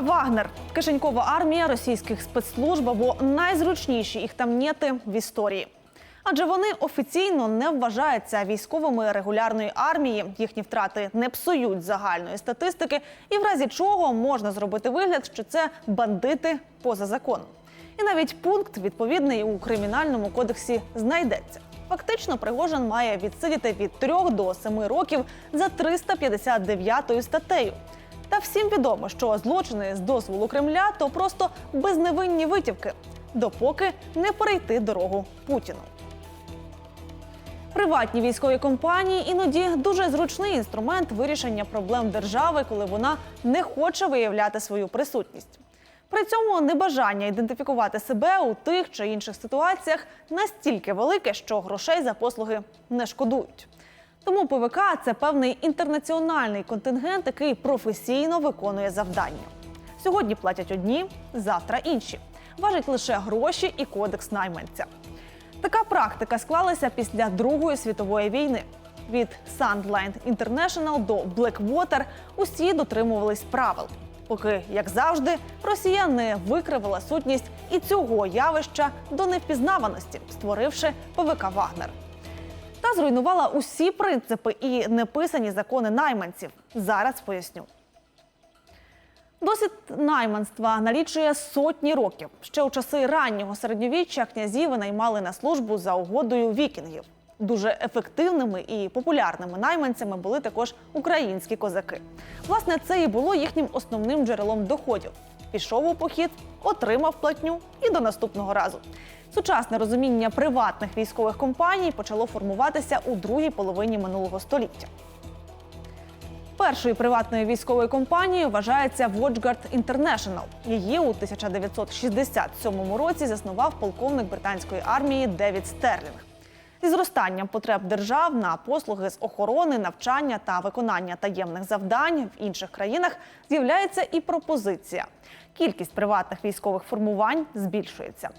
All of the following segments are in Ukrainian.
Вагнер кишенькова армія російських спецслужб або найзручніші їх тамнєти в історії. Адже вони офіційно не вважаються військовими регулярної армії. Їхні втрати не псують загальної статистики, і в разі чого можна зробити вигляд, що це бандити поза законом. І навіть пункт відповідний у кримінальному кодексі знайдеться. Фактично, Пригожин має відсидіти від 3 до 7 років за 359 статтею. Та всім відомо, що злочини з дозволу Кремля то просто безневинні витівки, допоки не перейти дорогу Путіну. Приватні військові компанії іноді дуже зручний інструмент вирішення проблем держави, коли вона не хоче виявляти свою присутність. При цьому небажання ідентифікувати себе у тих чи інших ситуаціях настільки велике, що грошей за послуги не шкодують. Тому ПВК це певний інтернаціональний контингент, який професійно виконує завдання. Сьогодні платять одні, завтра інші. Важать лише гроші і кодекс найманця. Така практика склалася після Другої світової війни. Від Sandline International до Blackwater усі дотримувались правил. Поки, як завжди, Росія не викривила сутність і цього явища до невпізнаваності, створивши ПВК Вагнер. Та зруйнувала усі принципи і неписані закони найманців. Зараз поясню. Досвід найманства налічує сотні років. Ще у часи раннього середньовіччя князі винаймали на службу за угодою вікінгів. Дуже ефективними і популярними найманцями були також українські козаки. Власне, це і було їхнім основним джерелом доходів. Пішов у похід, отримав платню і до наступного разу. Сучасне розуміння приватних військових компаній почало формуватися у другій половині минулого століття. Першою приватною військовою компанією вважається WatchGuard International. Її у 1967 році заснував полковник британської армії Девід Стерлінг. Зі зростанням потреб держав на послуги з охорони, навчання та виконання таємних завдань в інших країнах з'являється і пропозиція. Кількість приватних військових формувань збільшується.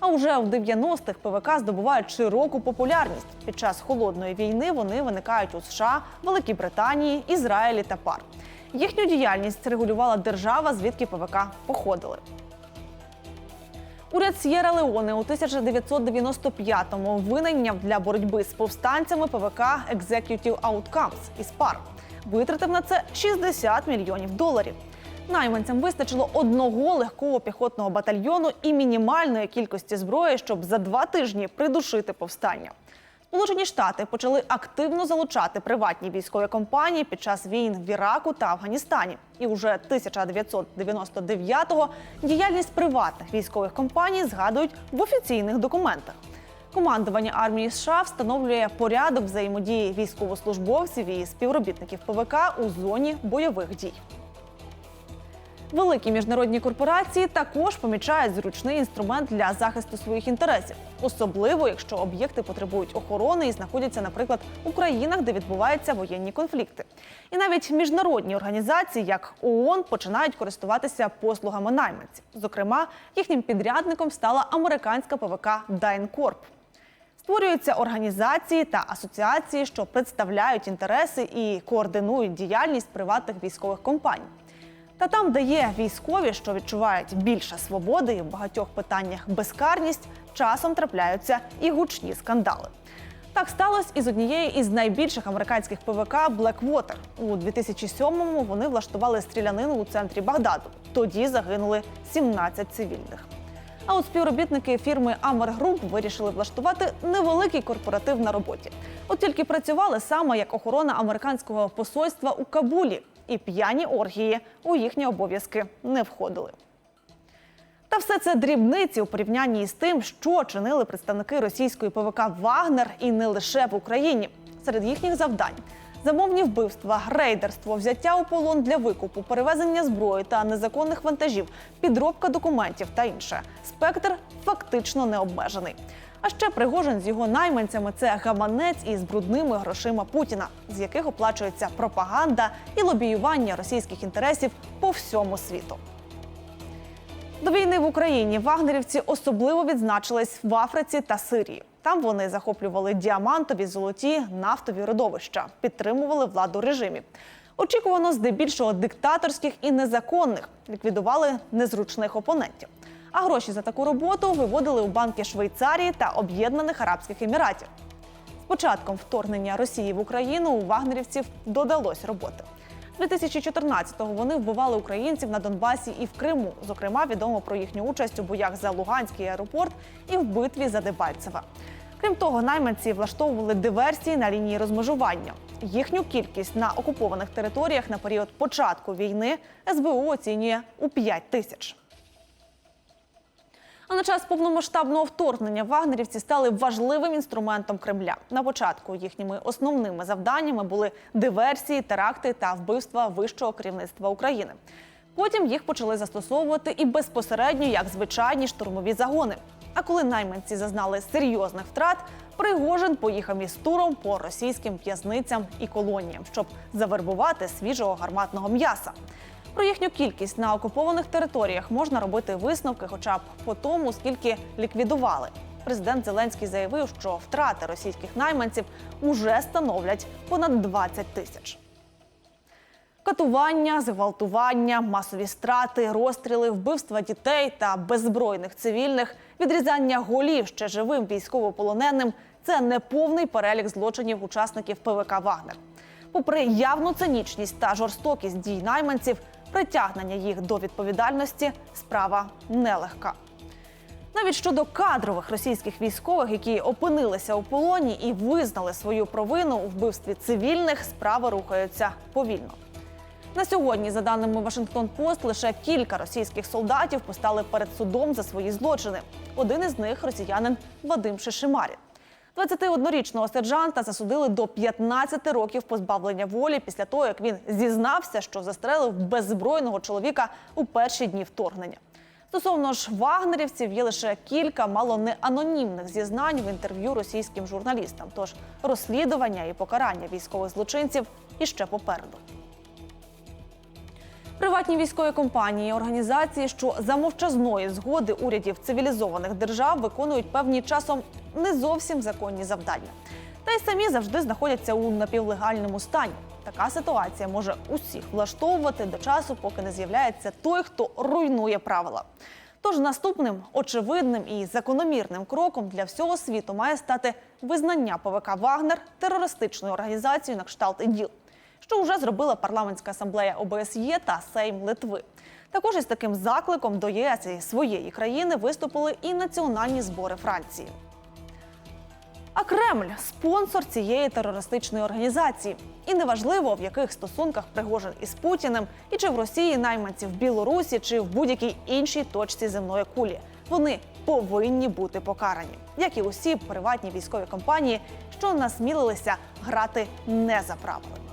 А уже в 90-х ПВК здобувають широку популярність. Під час холодної війни вони виникають у США, Великій Британії, Ізраїлі та ПАР. Їхню діяльність регулювала держава, звідки ПВК походили. Уряд С'єра Леоне у 1995-му винайняв для боротьби з повстанцями ПВК Executive Outcomes і СПАР. Витратив на це 60 мільйонів доларів. Найманцям вистачило одного легкого піхотного батальйону і мінімальної кількості зброї, щоб за два тижні придушити повстання. Сполучені Штати почали активно залучати приватні військові компанії під час війн в Іраку та Афганістані. І уже 1999-го діяльність приватних військових компаній згадують в офіційних документах. Командування армії США встановлює порядок взаємодії військовослужбовців і співробітників ПВК у зоні бойових дій. Великі міжнародні корпорації також помічають зручний інструмент для захисту своїх інтересів, особливо якщо об'єкти потребують охорони і знаходяться, наприклад, у країнах, де відбуваються воєнні конфлікти. І навіть міжнародні організації, як ООН, починають користуватися послугами найманців. Зокрема, їхнім підрядником стала американська ПВК DynCorp. Створюються організації та асоціації, що представляють інтереси і координують діяльність приватних військових компаній. Та там, де є військові, що відчувають більше свободи і в багатьох питаннях безкарність, часом трапляються і гучні скандали. Так сталося і з однією із найбільших американських ПВК Blackwater. У 2007-му вони влаштували стрілянину у центрі Багдаду. Тоді загинули 17 цивільних. А от співробітники фірми Amber Group вирішили влаштувати невеликий корпоратив на роботі. От тільки працювали саме як охорона американського посольства у Кабулі, і п'яні оргії у їхні обов'язки не входили. Та все це дрібниці у порівнянні із тим, що чинили представники російської ПВК Вагнер і не лише в Україні. Серед їхніх завдань замовні вбивства, рейдерство, взяття у полон для викупу, перевезення зброї та незаконних вантажів, підробка документів та інше. Спектр фактично не обмежений. А ще Пригожин з його найманцями це гаманець із брудними грошима Путіна, з яких оплачується пропаганда і лобіювання російських інтересів по всьому світу. До війни в Україні вагнерівці особливо відзначились в Африці та Сирії. Там вони захоплювали діамантові, золоті, нафтові родовища, підтримували владу режимів. Очікувано здебільшого диктаторських і незаконних, ліквідували незручних опонентів. А гроші за таку роботу виводили у банки Швейцарії та Об'єднаних Арабських Еміратів. З початком вторгнення Росії в Україну у вагнерівців додалось роботи. 2014-го вони вбивали українців на Донбасі і в Криму. Зокрема, відомо про їхню участь у боях за Луганський аеропорт і в битві за Дебальцеве. Крім того, найманці влаштовували диверсії на лінії розмежування. Їхню кількість на окупованих територіях на період початку війни СБУ оцінює у 5 тисяч. А на час повномасштабного вторгнення вагнерівці стали важливим інструментом Кремля. На початку їхніми основними завданнями були диверсії, теракти та вбивства вищого керівництва України. Потім їх почали застосовувати і безпосередньо як звичайні штурмові загони. А коли найманці зазнали серйозних втрат, Пригожин поїхав із туром по російським в'язницям і колоніям, щоб завербувати свіжого гарматного м'яса. Про їхню кількість на окупованих територіях можна робити висновки, хоча б по тому, скільки ліквідували. Президент Зеленський заявив, що втрати російських найманців уже становлять понад 20 тисяч. Катування, зґвалтування, масові страти, розстріли, вбивства дітей та беззбройних цивільних, відрізання голів ще живим військовополоненим це не повний перелік злочинів учасників ПВК Вагнер. Попри явну цинічність та жорстокість дій найманців, притягнення їх до відповідальності справа нелегка. Навіть щодо кадрових російських військових, які опинилися у полоні і визнали свою провину у вбивстві цивільних, справи рухаються повільно. На сьогодні, за даними Вашингтон Пост, лише кілька російських солдатів постали перед судом за свої злочини. Один із них росіянин Вадим Шишимарін. 21-річного сержанта засудили до 15 років позбавлення волі після того, як він зізнався, що застрелив беззбройного чоловіка у перші дні вторгнення. Стосовно ж вагнерівців є лише кілька мало не анонімних зізнань в інтерв'ю російським журналістам. Тож розслідування і покарання військових злочинців іще попереду. Приватні військові компанії, організації, що за мовчазної згоди урядів цивілізованих держав виконують певні часом не зовсім законні завдання. Та й самі завжди знаходяться у напівлегальному стані. Така ситуація може усіх влаштовувати до часу, поки не з'являється той, хто руйнує правила. Тож наступним очевидним і закономірним кроком для всього світу має стати визнання ПВК Вагнер терористичною організацією на кшталт ІДІЛ що вже зробила парламентська асамблея ОБСЄ та Сейм Литви. Також із таким закликом до ЄС і своєї країни виступили і національні збори Франції. А Кремль спонсор цієї терористичної організації. І неважливо, в яких стосунках Пригожин із Путіним, і чи в Росії найманці в Білорусі, чи в будь-якій іншій точці земної кулі. Вони повинні бути покарані, як і усі приватні військові компанії, що насмілилися грати не за правилами.